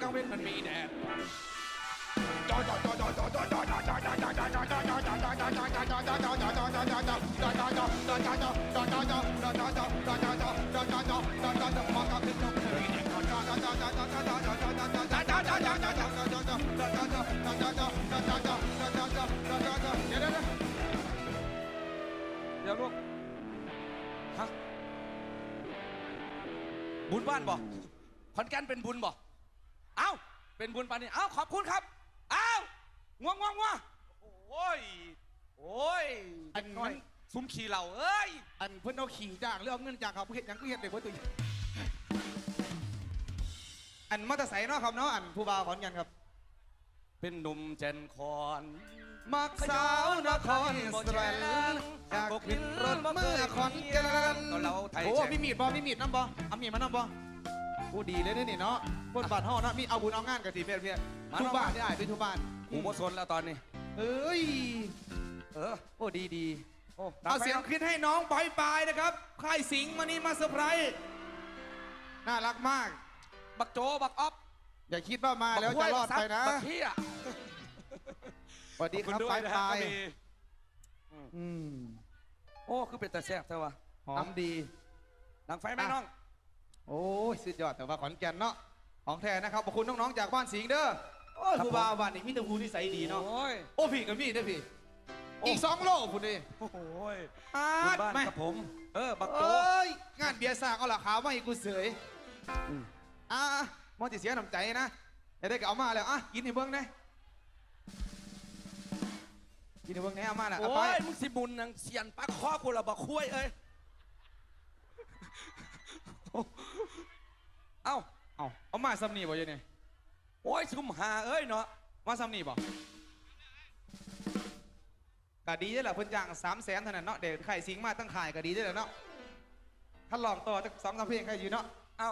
กลางเว้นมันมีแดดเดี๋ยวลูกฮะบุญบ้านบ่ขอนแก่นเป็นบุญบ่เอ้า เป็นบุญปานนี้เอ้าขอบคุณครับเอ้าง่วงง่วงง่วงโอ้ยโอ้ยอันน้อยมันซุ้มขี่เหล่าเอ้ยอันเพิ่นเอาขี่จ้างหรือเอาเงินจ้างเขาเฮ็ดหยังก็เฮ็ดได้บ่ตัวอย่างอันมอเตอร์ไซค์เนาะครับเนาะอันผู้บ่าวขอนแก่นครับ เป็นหนุ่มเจนคอนมักสาวนครสวรรค์อยากขึ้นรถเมื่อขอนแก่นก็เราไทยโอ้แฉกมีมีดบ่มีมีดน้ำบ่เอามีดมาน้ำบ่ ผู้ดีเลยเด้อนี่เนาะคนบ้านเฮาเนาะมีเอาบุญเอางานกันสิเพื่อนเพื่อนทุกบ้านได้ไปทุกบ้านกูโมซนแล้วตอนนี้เอ้ยเออโอ้ดีดีโอ้ดัเอาไฟเสียงขึ้นให้น้องบอยปายนะครับค่ายสิงห์มานี่มาเซอร์ไพรส์น่ารักมาก บักโจบักอ๊อฟอย่าคิดว่ามาแล้วจะรอดไปนะบักเฮียสวัสดีครับขอณปายนะปายก็มีอืมโอ้ คือเป็นแต่แซ่บใช่ปะหอมดีดังไฟไหมน้อง โอ้ยสุดยอดแต่ว่าขอนแก่นเนาะของแท้นะครับขอบคุณน้องๆจากบ้านสิงห์เด้อโอ้ยครับผู้บ่าวบ้านนี้มีแต่ผู้นิสัยดีเนาะโอ้ยโอ้พี่กับพี่เด้อพี่โอ้อีกสองโลคุณดิโอ้โหยอาคุณดบ้านไม่กับผม เออ บักเอโจ้ยงานเบียร์สากเอาละขาวมาให้กูเสยอืม อะมองติเสียน้ำใจนะอย่าได้ก็เอามาแล้วอะกินให้เบิ้งนะกินให้เบิ้งนะเอามาน่ะเอาโอ้ไปยมึงสิบุญนังเสียนปลาคอกูละบักคุ้ยเอ้ย เอ้า เอาเอามาซ้ำนี่บ่อยังไงโอ้ยชุมหาเอ้ยเนาะ มาซ้ำนี่บ่ก็ดีได้อแหละเพิ่นจ้างสามแสนเท่านั้นเนาะเด็กไข่สิงมาตั้งขายก็ดีได้อแหละเนาะ ถ้าลองต่อจะสองสามเพลงใครอยู่เนาะ เอ้า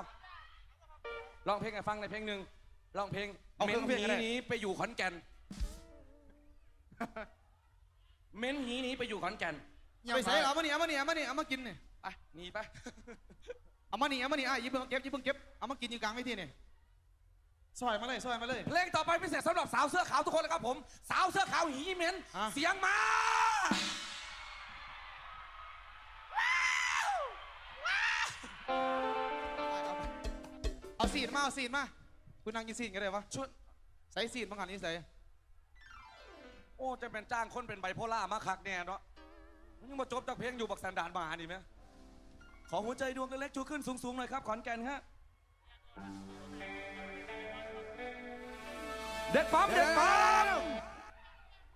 ร้องเพลงให้ฟังในอยเพลงหนึ่งร้องเพลงเอาเครื่องเพลงก็ได้ม้นหีนี้ไปอยู่ขอนแก่น เม้นหีนี้ไปอยู่ขอนแก่น ไปใส่เอามานี่เอามานี่เอามานี่เอามากินนี่ไปหนีไป เอามานี่เอามานี่อะยิบเพิ่งเก็บยิบเพิ่งเก็บเอามากินอยู่กลางเวทีนี่ซอยมาเลยซอยมาเลย เพลงต่อไปพิเศษสำหรับสาวเสื้อขาวทุกคนเลยครับผม สาวเสื้อขาวหีเหม็นอะ เสียงมา เอาสีดมาเอาสีดมาคุณนั่งกินสีดกันเลยวะชุดใส่สีดมาหันนี่ใส่โอ้จะเป็นจ้างคนเป็นไบโพล่ามาคักแน่เนาะยังมาจบจากเพลงอยู่บักสันดานมาดีไหม ขอหัวใจดวงเล็กๆชูขึ้นสูงๆหน่อยครับ ขอนแก่นฮะ เด็ดปั๊มเด็ดปั๊ม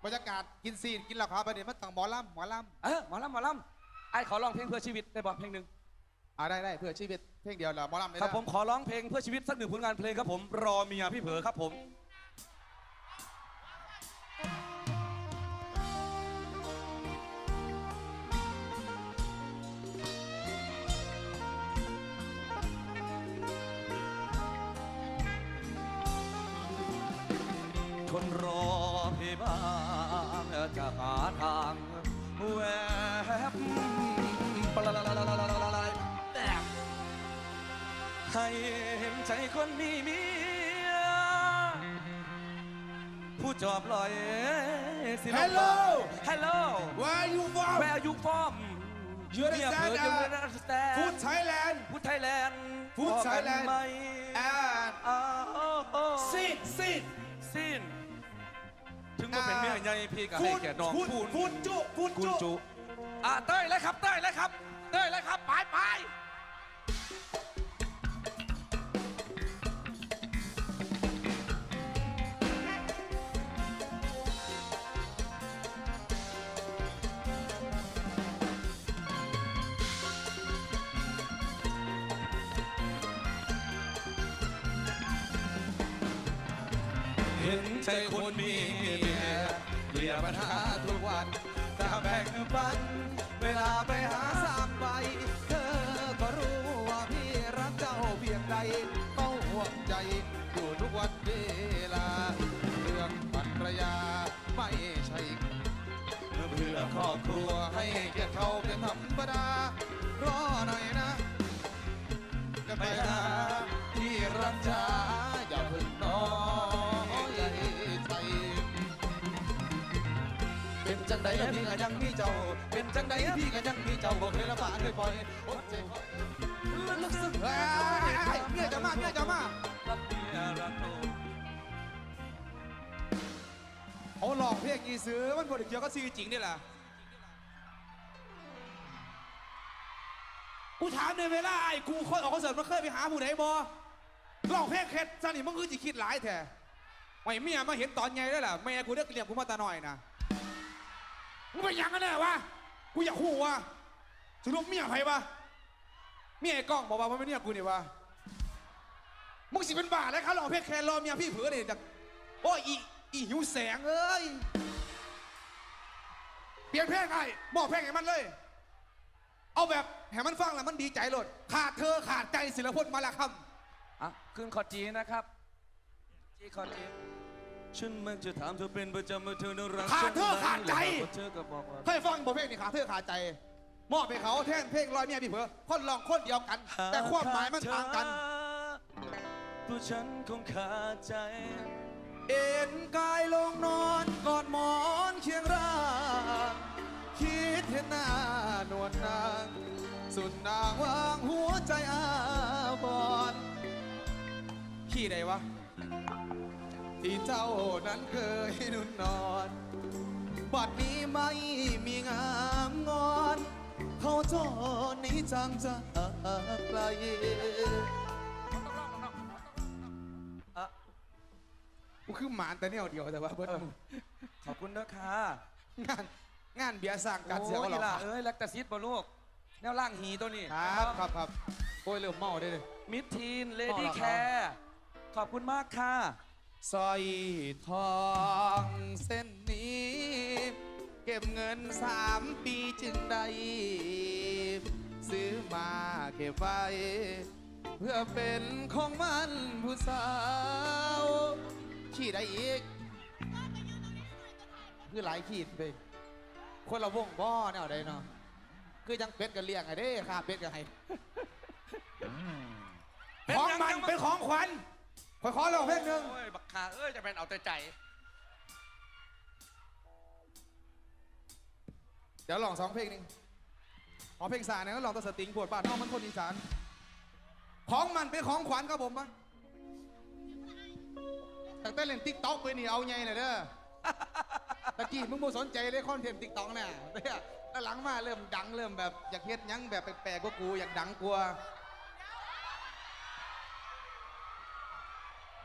บรรยากาศกินสีดกินเหล้าขาวไปเนี่ยมันต่างหมอลำหมอลเออหมอลำหมอลำไอ้ขอร้องเพลงเพื่อชีวิตได้บอกเพลงหนึ่งำอ่าได้ได้เพื่อชีวิตเพลงเดียวเหรอหมอลำได้ครับผมขอร้องเพลงเพื่อชีวิตสักหนึ่งผลงานเพลงครับผมรอเมียพี่เผลอครับผม คนมีเมียผู้จอบลอยสิลง Hello Hello Where you from Where you from You understand, You uh, understand Food Thailand พูดไทยแลนด์ Food บอกกัน Thailand ไหม and อ้าว sit sit สิ้น ถึงมาเป็นเมียใหญ่พี่ก็ให้ฟูดแก่น้องฟูดพูนฟูดจุฟูดกุญจุจุอะเต้ยเลยครับเต้ยเลยครับเต้ยเลยครับไปไป ใจคนมีเมียเรียปัญหาทุกวันถ้าแบ่งปัน เวลาไปหาสามใบเธอก็รู้ว่าพี่รักเจ้าเพียงใดเขาห่วงใจ อยู่ทุกวันเวลา เรื่องภรรยาไม่ใช่เพื่อครอบครัวให้เกียรติเขาเป็นธรรมดารอหน่อยนะ จะไปไปหาหา งใดพี่ก็ยังมีเจ้า เป็นจังใดพี่ก็ยังมีเจ้าบ่เคยละบาดเคยปล่อยอ้เจ็บลึกซึ้งเฮ้ยเมียจะมาเมียจะมารักเมียรักลูกเขาหลอกเพลงอีซื้อมันบดเกี่ยวกับซีจริงนี่แหละกูถามในเวลาไอ้กูคนออกคอนเสิร์ตมันเคยไปหาผู้ใดบ่ร้องเพลงเค็ดซะนี่มึงคือจิคิดหลายแท้ไม่เมียมาเห็นตอนไงได้ล่ะแม่กูเรียกเรียกกูมาตาหน่อยนะ มึงเป็นหยังกันแน่วะ กูอยากหูวะสรุปเมียใครวะเมียไอ้กล้องบอกว่ามันเป็นเมียกูนี่วะมึงสิเป็นบ้าแล้วครับรองเพลงแค่รอเมียพี่เผือเนี่ยจากโอ้ยอีอีหิวแสงเอ้ย เปลี่ยนเพลงไอ้บอกเพลงให้มันเลย เอาแบบให้มันฟังแล้วมันดีใจโลดขาดเธอขาดใจศิลปนมาล้วครับอะขึ้นคอจีนะครับ จีคอจี ฉันมักจะถามเธอเป็นประจำว่าเธอน่ารักขาดเธอขาดใจเธอก็บอกว่า เคยฟังบทเพลงนี่ขาดเธอขาดใจ มอบไปเขาแท่นเพลงลอยเมียพี่เผือคนลองคนเดียวกัน แต่ความหมายมันต่างกัน ตัวฉันคงขาดใจ เอ็นกายลงนอนกอดหมอนเคียงร่างคิดเห็นหน้านวลนาง สุดนางวางหัวใจอาบอนขี้ใดวะ ที่เจ้านั้นเคยนุ่นนอน บัดนี้ไม่มีงามงอน เขาจอนี้จังจะไกลอะกูคือหมานแต่เนี่ยเดียวแต่ว่าเบิ้ลมึงขอบคุณนะค่ะงานงานเบียร์สร้างการโอ้เสียก็ยหรอล่ะเอ้ยแลคตาซิสบ่ลูกแนวล่างหีตัวนี้ครับครับครับโอ้ยเริ่มเมาได้เลยมิดทีนเลพ่ดี้อเหรอแคร์ขอบคุณมากค่ะ สร้อยทองเส้นนี้ เก็บเงินสามปีจึงได้ ซื้อมาเก็บไว้ เพื่อเป็นของมันผู้สาวขี่ได้อีกคือหลายขีดไป คนละวงบ่อแนวใดเนาะคือจังเป็ดกันเลี้ยงไงเด้ค่ะเป็ดกันให้เป็นของยังมันยังเป็นของขวัญ ขอขอลองเพลงหนึ่งโอ้ยบักขาเอ้ยจะเป็นเอาแต่ใจเดี๋ยวลองสองเพลงหนึ่งขอเพลงสารนะก็ลองตัวสตริงปวดบ้านน้องมันคนอีสาน ของมันเป็นของขวัญครับผมปะตั้งแต่เล่นติ๊กต็อกไปนี่เอาไงเลยเด้อตะกี้มึงบ่สนใจเลยคอนเทนต์ติ๊กต็อกเนี่ยเนี่ยแล้วหลังมาเริ่มดังเริ่มแบบอยากเฮ็ดหยังแบบแปลกๆกว่ากูอยากดังกลัว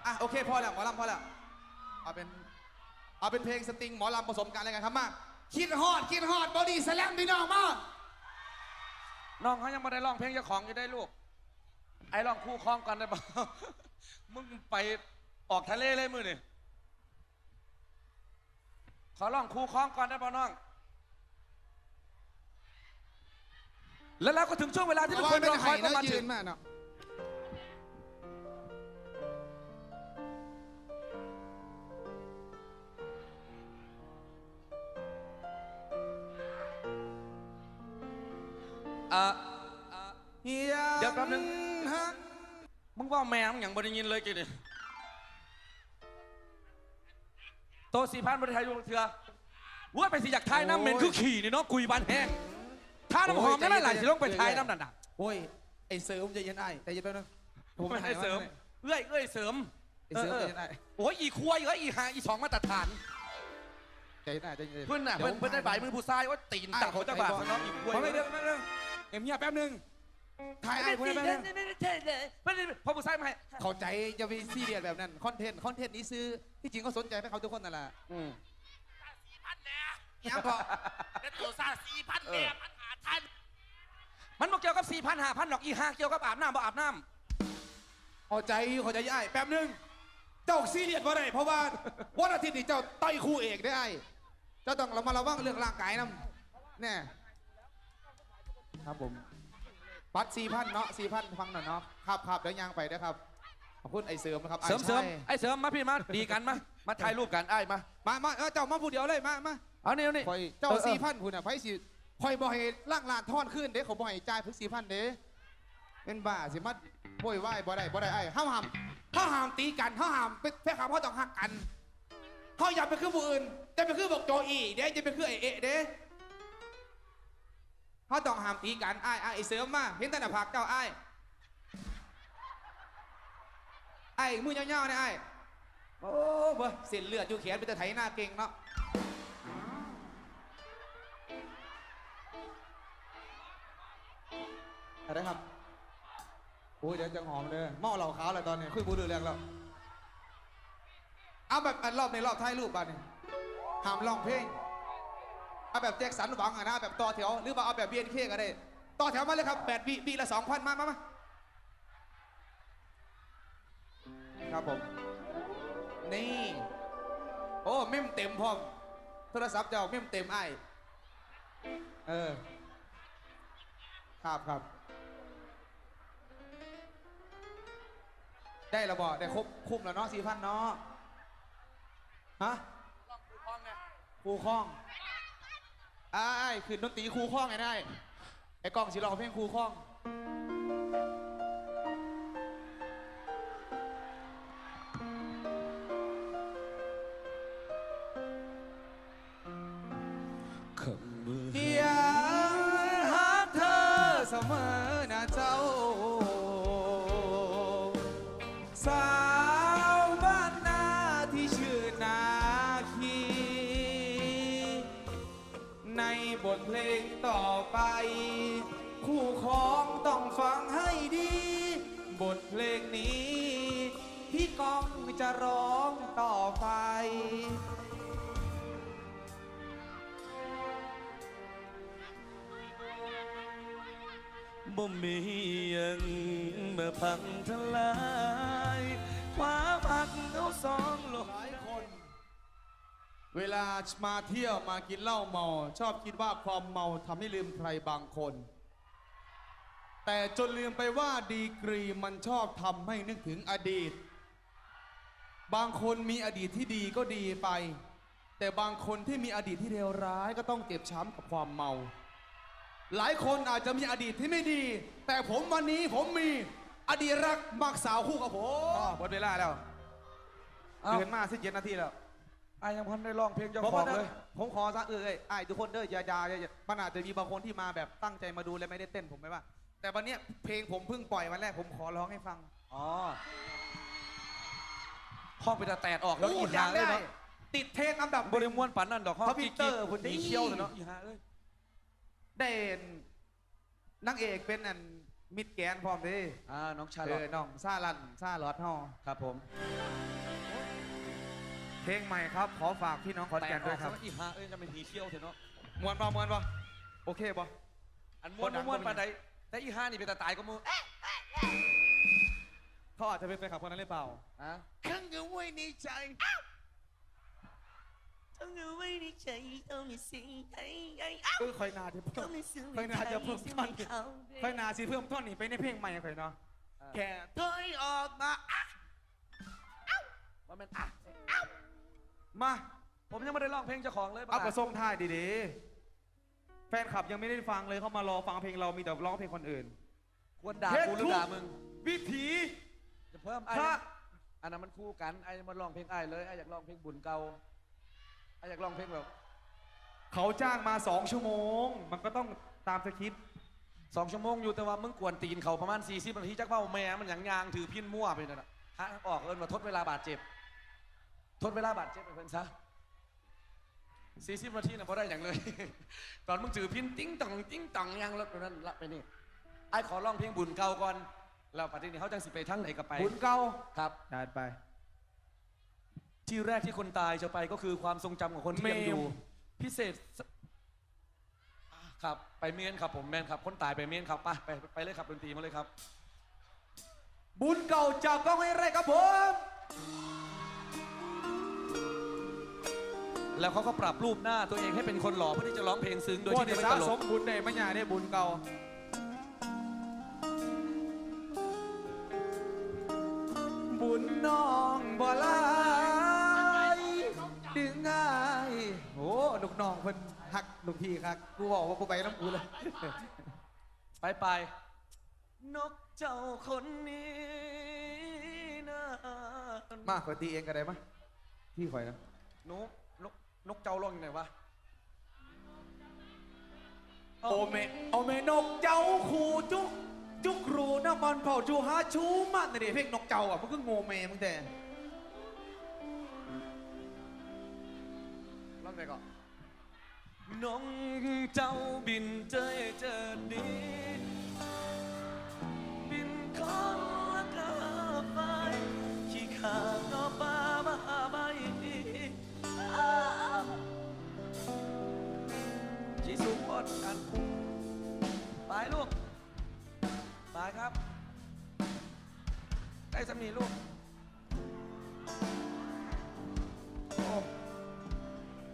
อะโอเคพอแล้วหมอลำพอแล้วเอาเป็นเอาเป็นเพลงสตริงหมอลำผสมกันอะไรกันครับมาคิดฮอดคิดฮอดบอดี้สแลมพี่น้องมาน้องเขายังไม่ได้ร้องเพลงเจ้าของอยู่ได้ลูก ไอ้ร้องคู่คล้องกันได้ปะมึงไปออกทะเลเลยมือนี่ขอร้องคู่คล้องก่อนได้ปะน้อง แล้วแล้วก็ถึงช่วงเวลาที่ทุกคนรอคอยก็มาถึง อะอะเดี๋ยวแป๊บนึงฮะมึงว่าแม่มึงอย่างบริยินเลยกี่ดิโตสี่พันบริไทยอยู่เถื่อว่าไปสิอยากทายน้ำเหม็นคือขี่นี่เนาะกุยบานแห้งถ้าน้ำหอมนั่นแหละสิลงไปทายน้ำนั่นน่ะโอ้ยไอเสริมใจเย็นไอ้ใจเย็นไปบนึงผมไม่ได้เสริมเอ้ยเอ้ยเสริมไอเสริมเออใจเออเย็นไอ้โอ้ยอีควายเอ้ยอีหาอีสองมาตรฐานใจเย็นไอ้ใจเย็นเพื่อนน่ะเพื่อนเพื่อนได้บ่ายมือผู้ชายว่าตีนตักเขาจะบาดซะเนาะอีควายขอไม่เรื่องไม่เรื่อง เอ็มเงียบแป๊บนึงถ่ายไอ้คนนั้นแป๊บนึงพอผู้ชายมาให้เข้าใจจะไปซีเรียสแบบนั้นคอนเทนต์คอนเทนต์นี้ซื้อที่จริงก็สนใจให้เขาทุกคนนั่นแหละอืมพันแหน่ยังพอเป็นตัวซาสี่พันแหน่พันหาทันมันบอกเกี่ยวกับสี่พันห้าพันหรอกอีห้าเกี่ยวกับอาบน้ำบ่อาบน้เข้าใจเข้าใจไอ้แป๊บนึงเจ้าซีเรียสเพราะอะไรเพราะว่าวันอาทิตย์นี้เจ้าต่อยคู่เอกได้ไอ้เจ้าต้องระมัดระวังเรื่องร่างกายนะแน่ ครับผมบัตรสี่พันเนาะสี่พันฟังหน่อยเนาะครับครับเดี๋ยวยางไปนะครับขอบคุณไอ้เสริมนะครับำเสริมเสริมไอ้ไอ้เสริมมาพี่มาดีกันมามาถ่ายรูปกันไอ้มามามาเออเจ้ามาผู้เดียวเลยมามาเอานี่เอานี่คอยเจ้าสี่พันคุณอะไพ่สิคอยบ่ให้ล่างลานทอนขึ้นเด้เขาบ่ให้จ่ายเพิ่งสี่พันเด้เป็นบ้าสิมาโวยวายบ่ได้บ่ได้ไอ้ห้ามห้ามห้ามห้ามตีกันห้ามห้ามเป็นแค่คำเขาต้องหักกันเขาอยากไปคือผู้อื่นแต่ไปคือบอกโจอีเด้จะไปคือไอเอะเด้ เขาต้องห้ามตีกันไอ้ไอ้ายเสริมมาเห็นแต่หน้าผากเจ้าไอ้ายไอ้มือยาวๆเนี่ยไอ้ายโอ้เบ่เส้นเลือดอยู่แขนเป็นแต่ไถหน้าเก่งเนาะอะไรครับโอ้ยเดี๋ยวจะหอมเลยหม้อเหล่าขาวเลยตอนนี้คุยบูดูเรื่องแล้วเอาแบบอันรอบในรอบท้ายรูปบ้านนี่ห้ามร้องเพลง เอาแบบแจ็คสันหวังอะนะแบบต่อแถวหรือว่าเอาแบบเบียนเคก็ได้ต่อแถวมาเลยครับแปดวิวิละสองพันมามามาครับผมนี่โอ้เมมเต็มพร้อมโทรศัพท์เจ้าเมมเต็มไอ้ายเออครับครับ ได้ระบอได้ครบคุ้มแล้วเนาะสี่พันเนาะฮะครูคล้องอ้ายคือดนตรีครูข้องไงได้ไอ้กล้องสิลองเพลงครูข้อง ฟังให้ดี บทเพลงนี้ พี่ก้องจะร้องต่อไป บ่มีหยังมาพังทลายความพักเอาสองโลก หลายคน เวลามาเที่ยวมากินเหล้าเมา ชอบคิดว่าความเมาทำให้ลืมใครบางคน แต่จนลืมไปว่าดีกรีมันชอบทำให้นึกถึงอดีต บางคนมีอดีตที่ดีก็ดีไป แต่บางคนที่มีอดีตที่เลวร้ายก็ต้องเจ็บช้ำกับความเมา หลายคนอาจจะมีอดีตที่ไม่ดี แต่ผมวันนี้ผมมีอดีตรักมักสาวคู่กับผม หมดเวลาแล้วเอ้าเกินมาสิบเจ็ดนาทีแล้วไอ้ยังพันได้ร้องเพลงเจ้าผมขอว่างเลยผมขอซะเออเอ้ยไอ้ทุกคนเด้ออย่าอย่าอย่าอย่ามันอาจจะมีบางคนที่มาแบบตั้งใจมาดูและไม่ได้เต้นผมไม่ว่า แต่วันเนี้ยเพลงผมเพิ่งปล่อยวันแรกผมขอร้องให้ฟังอ๋อห้องเป็นตาแตดออกแล้วโอ้อียหาเลยได้เนาะติดเทรนด์อันดับบริมวนปันนั่นดอกห้องทวิตเตอร์กิ๊กๆคุณหนีนี่เขี้ยวเลยเนาะอีหาเลยเด่นนางเอกเป็นอันมิดแกนพร้อมเด้อ่าน้องชาเอลออตน้องซาลันซาลอดฮอครับผม เพลงใหม่ครับ ขอฝากพี่น้องขอนแตแก่ดนอด้อวยกครับซะอีหาเอ้ยจะเป็นหนีเขี้ยวเถอะเนาะมวนป่ะมวนป่ะโอเคป่ะอันม้วนคนดังม้วนก็มีปานใด แต่อีหานี่เป็นตาตายก็มือเอ๊ะเขาอาจจะเป็นแฟนคลับคนนั้นหรือเปล่าอะข้างเอาไว้ในใจต้องเอาไว้ในใจต้องมีสิ่งใดใดเออคอยนาจะเพิ่ต้อมงมีสิ่งคอยนาจะเพิ่มท่อนเขาคอยนาสิเพิ่มท่อนนี่ไปในเพลงใหม่คอยเนาะแค่ถอยออกมาอะว่ามันอะ มา ผมยังไม่ได้ร้องเพลงเจ้าของเลยเอากระส่งท้ายดีๆแฟนคลับยังไม่ได้ฟังเลยเขามารอฟังเพลงเรามีแต่ร้องเพลงคนอื่น ควรด่าเฮ็ดกูหรือทุกด่ามึง วิถีจะเพิ่มไอ้พระ อันนั้นมันคู่กันไอ้มันร้องเพลงไอ้เลยไอ้อยากร้องเพลงบุญเก่าไอ้อยากร้องเพลงแบบเขาจ้างมาสองชั่วโมง มันก็ต้องตามสคริปต์สองชั่วโมงอยู่แต่ว่ามึงกวนตีนเขาประมาณ40นาทีจักเป้าแม่มันหยังยางถือพินมั่วไปนั่นน่ะฮะออกเอินมาทดเวลาบาดเจ็บ ทดเวลาบาดเจ็บไปเพิ่นซะ 40นาทีน่ะพอได้อย่างเลย ตอนมึงถือพินติ้งต่องติ้งต่องยังแล้วนั่นละไปนี่ไอ้ขอร้องเพลงบุญเก่าก่อนแล้วปฏินี้เขาจังสิไปทั้งไหนก็ไป บุญเก่าครับจัดไป ที่แรกที่คนตายจะไปก็คือความทรงจำของคนที่ยังอยู่เมมพิเศษสครับไปเมียนครับผมแมนครับ คนตายไปเมียนครับไปไปไปเลยครับดนตรีมาเลยครับ บุญเก่าจากกล้องให้ไรครับผม แล้วเขาก็ปรับรูปหน้าตัวเองให้เป็นคนหล่อเพื่อที่จะร้องเพลงซึ้งโดยโอ้ที่ยไม่สะตลสกมบุญได้ไม่ยาได้บุญเก่าบุญน้องบ่หลายดึงง่ายโอ้ลูกน้องเพิ่นหักลูกพี่ครับกูบอกว่ากูไปน้ำกูเลย ไปไปนกเจ้าคนนี้นะมาขอตีเองก็ได้มะพี่ข่อยนะหนูนก นกเจ้าลงอยู่ไหนวะโอเมโอเมนกเจ้าขู่จุกจุกรูน้ำมันเผาจูฮาชูมันนี่ดิเพลงนกเจ้าอะมึงก็โงเมมึงแต่ลองไหนก่อนน้องเจ้าบินเจยเจอดีบินคอนละกาไปขี้ขาดนอป่า บดกันไปลูกไปครับ ได้สำนีลูก โอ้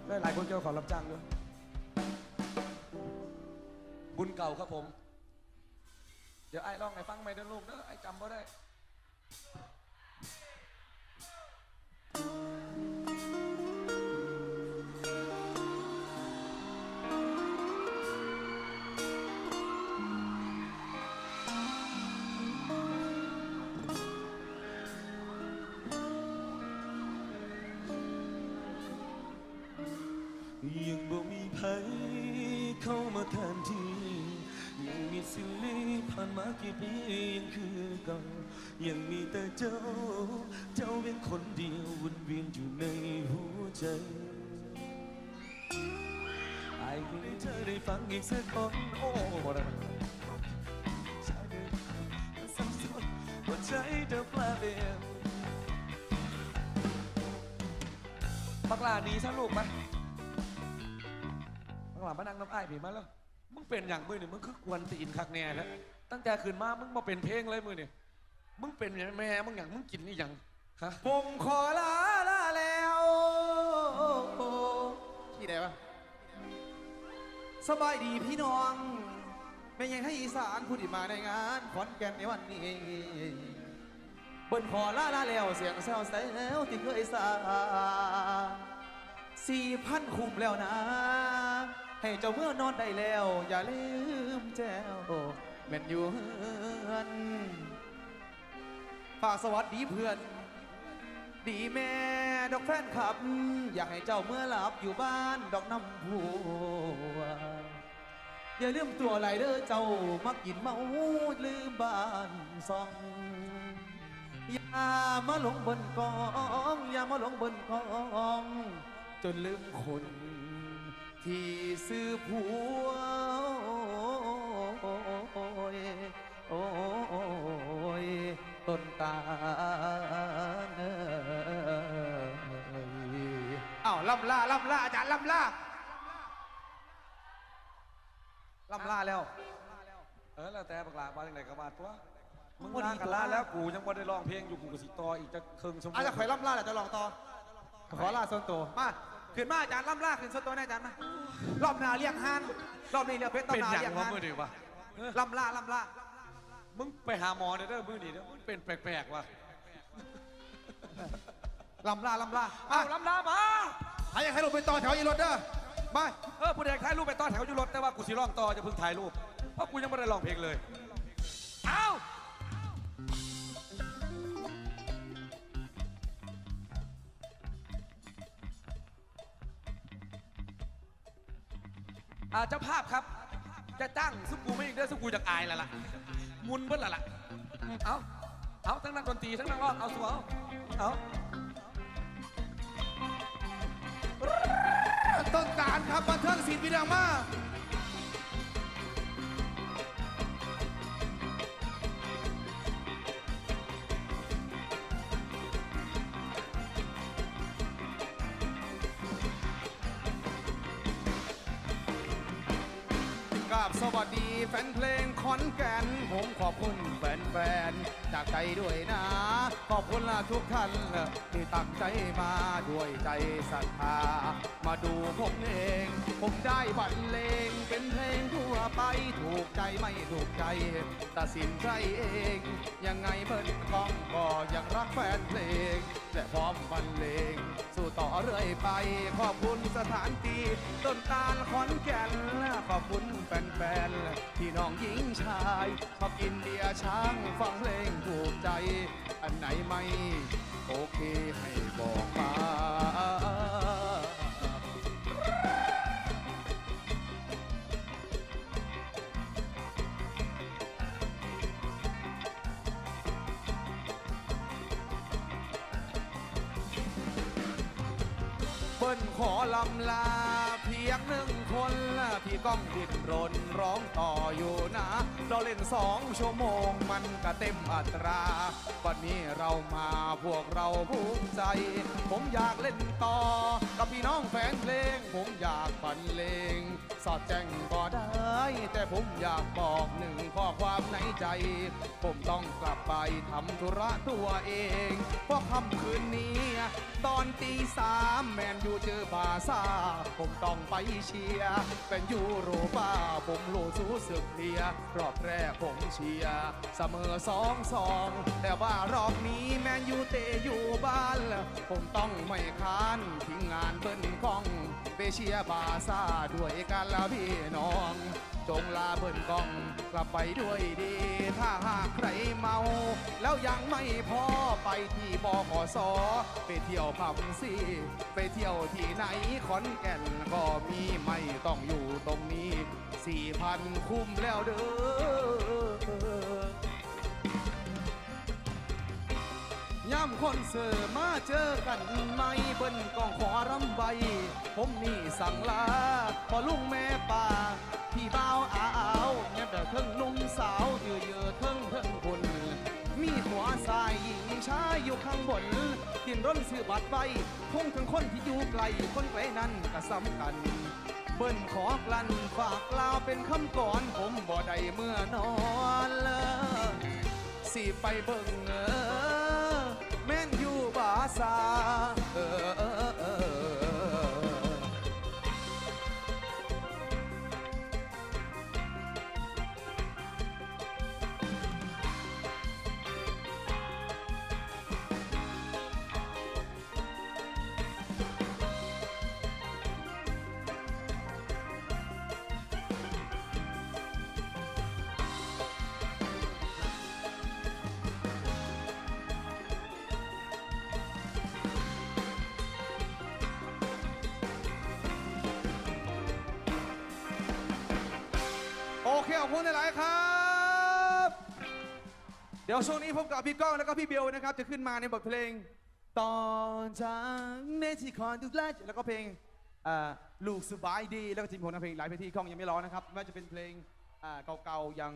ได้หลายคนเกี่ยวขอรับจ้างด้วย บุญเก่าครับผม เดี๋ยวไอ้ร้องไอ้ฟังไม่ได้อลูกเด้อไอ้จำบ่ได้ ได้ฟังอีกสักคนโอ้บ่ได้ใช่เลยสับสนหัวใจเธอแปลเปลี่ยนปักหลาหนีซะลูกไปข้างหลังมานั่งน้ำอ้ายผีมาแล้ว มึงเป็นอย่างมือนี่มึงคือกวนตีนคักแน่แล้วตั้งแต่คืนมา มึงมาเป็นเพลงเลยมือนี่มึงเป็นอย่างแม่ มึงอย่างมึงกินนี่อย่างฮะผมขอลาลาแล้วที่ไหนวะ สบายดีพี่น้องเป็นยังให้อีสานผู้ที่มาในงานขอนแก่นในวันนี้เบิ่นขอลาลาแล้วเสียงแซวแซวที่เคยสาสี่พันคุมแล้วนะ ให้เจ้าเมื่อนอนได้แล้ว อย่าลืมแจ้วแม่นอยู่เฮือนฝากสวัสดีเพื่อน ดีแม่ดอกแฟนขับ อยากให้เจ้าเมื่อหลับอยู่บ้านดอกน้ำพัว อย่าลืมตัวไหลเด้อเจ้ามักกินเมาลืมบ้านซอง อย่ามาหลงบนกอง อย่ามาหลงบนกอง จนลืมคน ที่ซื้อผัวโอ้ยต้นตาเอ้ยอ้าวล่ำล่าล่ำล่าอาจารย์ล่ำล่า ล่ำล่าแล้ว เออแล้วแต่บักหลามาจากไหนก็มาตัวมึงพอดีลากันตัวลาแล้วกูยังบ่ได้ร้องเพลงอยู่กูกับสิต่ออีกจะเคิงสมอาจจะข่อยล่ำล่าแหละจะลองต่อขอล่าส่วนตัวมาขึ้นมาอาจารย์ล่ำล่าขึ้นส่วนตัวแน่อาจารย์มารอบหน้าเรียกฮานรอบนี้เรียกเพชรเป็นตำนาอย่างเรียกว่าฮานมือดีวะเออล่ำล่าล่ำล่ามึงไปหาหมอเด้อเด้อมือนี่เด้อมึงเป็นแปลกๆว่ะลำล่าลำล่าเอาอะลำลามาใครอยากให้ลงไปต่อแถวอีรถเด้อ ไปเออผู้ใดถ่ายรูปไปต่อแถวอยู่รถแต่ว่ากูสิร้องต่อจะเพิ่งถ่ายรูป เพราะกูยังไม่ได้ร้องเพลงเลย เอาอาเจ้าภาพครับ จะจ้างซุปกูไม่อีกเด้อซุปกูจากอายแล้วล่ะมุนเบิ้ลและล่ะ เอาเอาทั้งนักดนตรีทั้งนักร้องเอาสัวเอาเอา ต้นการครับบันเทิงศิลป์วิดังมาก บสวัสดีแฟนเพลงขอนแก่น ผมขอบคุณแฟนๆ จากใจด้วยนะ ขอบคุณล่ะทุกท่านที่ตั้งใจมาด้วยใจศรัทธา มาดูผมเอง ผมได้บรรเลงเป็นเพลงทั่วไปถูกใจไม่ถูกใจ ตัดสินใจเอง ยังไงเบิ้ลกล้องก็ยังรักแฟนเพลง และพร้อมบรรเลง สู่ต่อเรื่อยไป ขอบคุณสถานที่ต้นตาลขอนแก่น ขอบคุณแฟนๆพี่น้องหญิงชายชอบกินเดียช้างฟังเพลงถูกใจ อันไหนไม่ โอเคให้บอกมา เปิ้นขอลำลา เพียงหนึ่งคนพี่ก้องดินรนร้องต่ออยู่นะ เราเล่นสองชั่วโมงมันก็เต็มอัตรา วันนี้เรามาพวกเราภูมิใจ ผมอยากเล่นต่อ กับพี่น้องแฟนเพลง ผมอยากบรรเลง สอดแจ้งก็ได้ แต่ผมอยากบอกหนึ่งข้อความในใจ ผมต้องกลับไปทำธุระตัวเองเพราะค่ำคืนนี้ ตอนตีสามแมนยูเจอบาซ่าผมต้องไปเชียร์เป็นยูโรป้าผมโลสูสึกเพลียรอบแรกผมเชียร์เสมอสองสองแต่ว่ารอบนี้แมนยูเตะอยู่บ้าน ผมต้องไม่ค้านทิ้งงานเบิ้ลกล้อ ไปเชียร์บารซ่าด้วยกันละพี่น้อง จงลาเบิ้ลกองกลับไปด้วยดี ถ้าหากใครเมา แล้วยังไม่พอไปที่บขสไปเที่ยวผับซีไปเที่ยวที่ไหนขอนแก่นก็มีไม่ต้องอยู่ตรงนี้สี่พันคุ้มแล้วเด้อ ย่ำคนเสือมาเจอกันไหมเบิ้นกองขอรำใบ ผมนี่สั่งลาพอลุงแม่ป่า พี่เบ่าวอาวแง่แต่เทิงนุ่งสาวเยือเยือเทิงเทิงคนมีหัวสายหญิงชายอยู่ข้างบนกินร่นซื้อบัตรไปคงทั้งคนที่อยู่ไกลคนไกลนั้นก็ซ้ำกันเปิ้นขอกลั่นฝากลาวเป็นคำก่อนผมบ่ได้เมื่อนอนเลยสิไปเบิ่ง คขอบคุณหลายๆครับ เดี๋ยวช่วงนี้พบกับพี่ก้องแล้วก็พี่เบลนะครับ จะขึ้นมาในบทเพลง ตอนจากเมทิคอนดูแลแล้วก็เพลงอ่าลูกสบายดี แล้วก็ทีมผลงานเพลงหลายเพลงที่ก้องยังไม่ร้องนะครับไม่ว่าจะเป็นเพลงอ่าเก่าๆอย่าง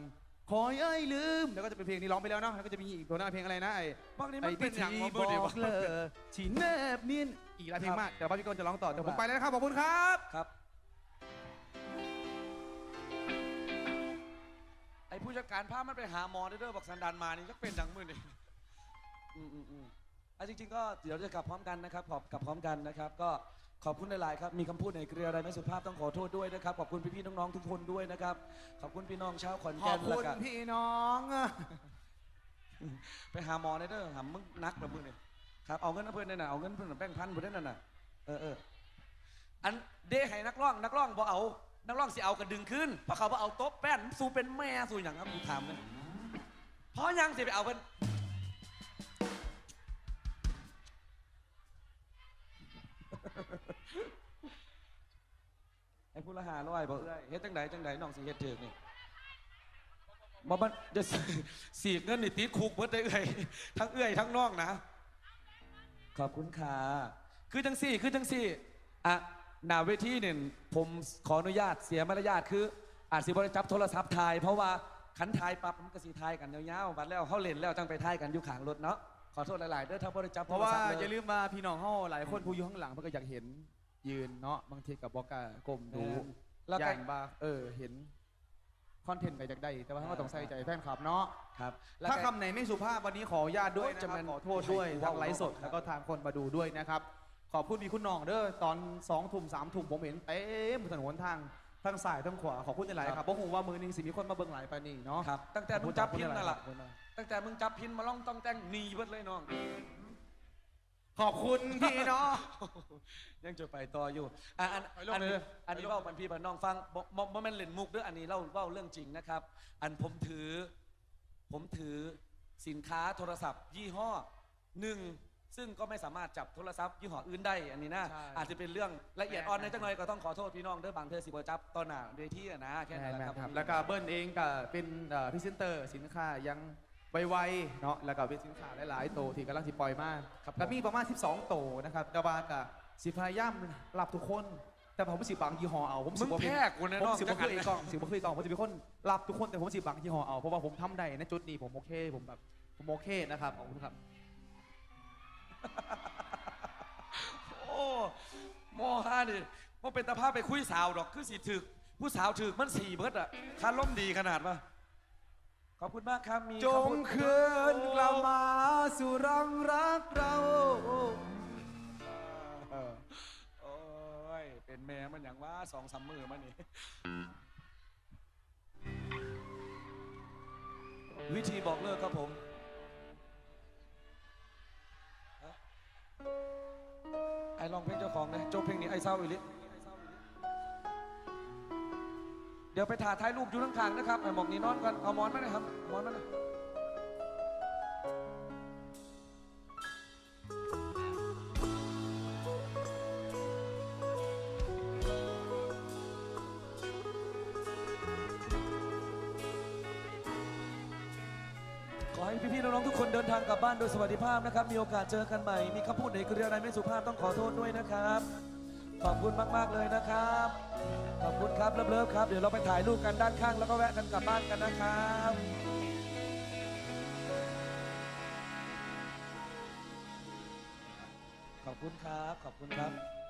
คอยเอ้ยลืม แล้วก็จะเป็นเพลงที่ร้องไปแล้วเนาะแล้วก็จะมีอีกผลงานเพลงอะไรนะไอ้บางนี้มันเป็นอย่างไอ้ว่าพิมือธีเดียวบอกเลยฉีแนบเนียนอีกหลายเพลงมากเดี๋ยวพี่ก้องจะร้องต่อเดี๋ยวผมไปแล้วนะครับขอบคุณครับครับ ผู้จัดการภาพมันไปหาหมอเด้อบอกสันดานมานี่จะเป็นดังมือนี่อืมอืมอืมอะจริง ๆ ก็เดี๋ยวจะกลับพร้อมกันนะครับขอบกลับพร้อมกันนะครับ ก็ขอบคุณหลาย ๆ ครับ มีคำพูดในเกลียอะไรไม่สุภาพต้องขอโทษด้วยนะครับ ขอบคุณพี่ ๆ น้อง ๆ ทุกคนด้วยนะครับ ขอบคุณพี่น้องชาวขอนขแก่อนบแล้วคุณก็พี่น้องไปหาหมอเด้อหามึงนักแบบมือนี่ครับ เอาเงินนะเพื่อนนั่นน่ะเอาเงินเพื่อนแบ่งพันเพื่อนนั่นน่ะ เออเอออันเดให้นักร้องนักร้องบ่เอา นักร้องสิเอากระดึงขึ้นเพราะเขาบ่เอาโต๊ะแป้นสูเป็นแม่สูอย่างครับกูถามเลยเพราะยังสิไปเอาเพิ่นไอ้ผู้ละหาร้อยบอกเอ้ยเฮ็ดจังไดจังไดน้องสิเฮ็ดถึกนี่บ่มันจะสิสีกเงินนี่ติดคุกเบิดได้เอ้ยทั้งเอ้ยทั้งน้องนะ ขอบคุณค่ะคือจังสี่ คือจังสี่อะ หน้าเวทีเนี่ยผมขออนุญาตเสียมารยาทคือ อาจสิบริจับโทรศัพท์ถ่าย เพราะว่าขันถ่ายปั๊บมันก็สีถ่ายกันยาวๆบัดแล้วเขาเล่นแล้วจังไปถ่ายกันอยู่ข้างรถเนาะขอโทษหลายๆเด้อถ้าบริจับเพราะว่าโทศัพท์อย่าลืมว่าพี่น้องเฮาหลายคนผู้อยู่ข้างหลังเพิ่นก็อยากเห็นยืนเนาะบางทีกับบอกล้ากลมดูแล้วอก็ย่างบาเออเห็นคอนเทนต์ก็อยากได้ แต่ว่าเขาก็ต้องใส่ใจแฟนคลับเนาะครับแล้วถ้าก็คำไหนไม่สุภาพวันนี้ขออนุญาตด้วยโอ้ยนะจะคมัรับนขอโทษด้วยให้ทางไลฟ์สดครับแล้วก็ทางคนมาดูด้วยนะครับ ขอบคุณพี่คุณน้องเด้อตอนสองทุ่มสามทุ่มผมเห็นเต็มถนนทางทางซ้ายทางขวาขอบคุณหลายๆครับเพราะผมว่ามือหนึงสิมีคนมาเบิ่งหลายปานนี้เนาะครับตั้งแต่มึงจับพินนั่นแหละขอบคุณหายตั้งแต่มึงจับพินมาล่องต้องแต่งหนีเบิดเลยน้อง ขอบคุณพี่เนาะ ยังจะไปต่ออยู่อะอันไปลงอันนี้เลย อันนี้เล่าบันพี่บันน้องฟังบ่บ่บ่แม่นเล่นมุกเด้ออันนี้เล่าเล่าเรื่องจริงนะครับ อันผมถือ ผมถือสินค้าโทรศัพท์ ยี่ห้อหนึ่ง ซึ่งก็ไม่สามารถจับโทรศัพท์ยี่ห้ออื่นได้อันนี้นะ ใช่อาจจะเป็นเรื่องละเอียดอ่อนในจังหน่อยก็ต้องขอโทษพี่น้องเด้อบางเธอสิบจับตอนหน้าเวทีอะนะแค่นั้นแหละครับครับแล้วก็เบิ้ลเองก็เป็นพรีเซนเตอร์สินค้ายังไวๆเนาะแล้วก็เป็นสินค้าหลายๆโตวที่กำลังสิปล่อยมาครับก็มีประมาณ 12 โตวนะครับแต่ว่าก็สิพยายามรับทุกคน แต่ผมสิบางยี่ห้อเอาผมมึสิงบ่เป็น แพ้กูแน่ผมนอนสิบ่จังเคหันยนะกล้องสิบ่เคยกล้องผมจะเป็นคนรับทุกคนแต่ผมสิบางยี่ห้อเอาเพราะว่าผมทำได้ในจุดนี้ผมโอเคผมแบบผมโอเคนะครับขอบคุณครับ โอ้โมฮาดิมันเป็นตาภาพไปคุยสาวดอกคือสีถึก ผู้สาวถึกมันสี่เบิดอะคาล้มดีขนาดวะขอบคุณมากครับมีจงคำพูดคืนกลับมาสู่รังรักเราเออโอ้ย เป็นแม่มันอย่างว่าสองสามมือมันนี่ วิธีบอกเลิกครับผม ไอ้ลองเพลงเจ้าของนะโจบเพลงนี้ไอ้เศร้าอีลิเดี๋ยวไปถ่ายท้ายรูปอยู่ข้างๆนะครับไอ้หมอกนี่นอนกันเอาหมอนมาหน่อยครับหมอนมาหน่อย ให้พี่ๆน้องๆทุกคนเดินทางกลับบ้านโดยสวัสดิภาพนะครับ มีโอกาสเจอกันใหม่ มีคำพูดไหนกริยาใดไม่สุภาพต้องขอโทษด้วยนะครับ ขอบคุณมากๆเลยนะครับ ขอบคุณครับเลิฟๆครับ เดี๋ยวเราไปถ่ายรูปกันด้านข้างแล้วก็แวะกันกลับบ้านกันนะครับขอบคุณครับ ขอบคุณครับ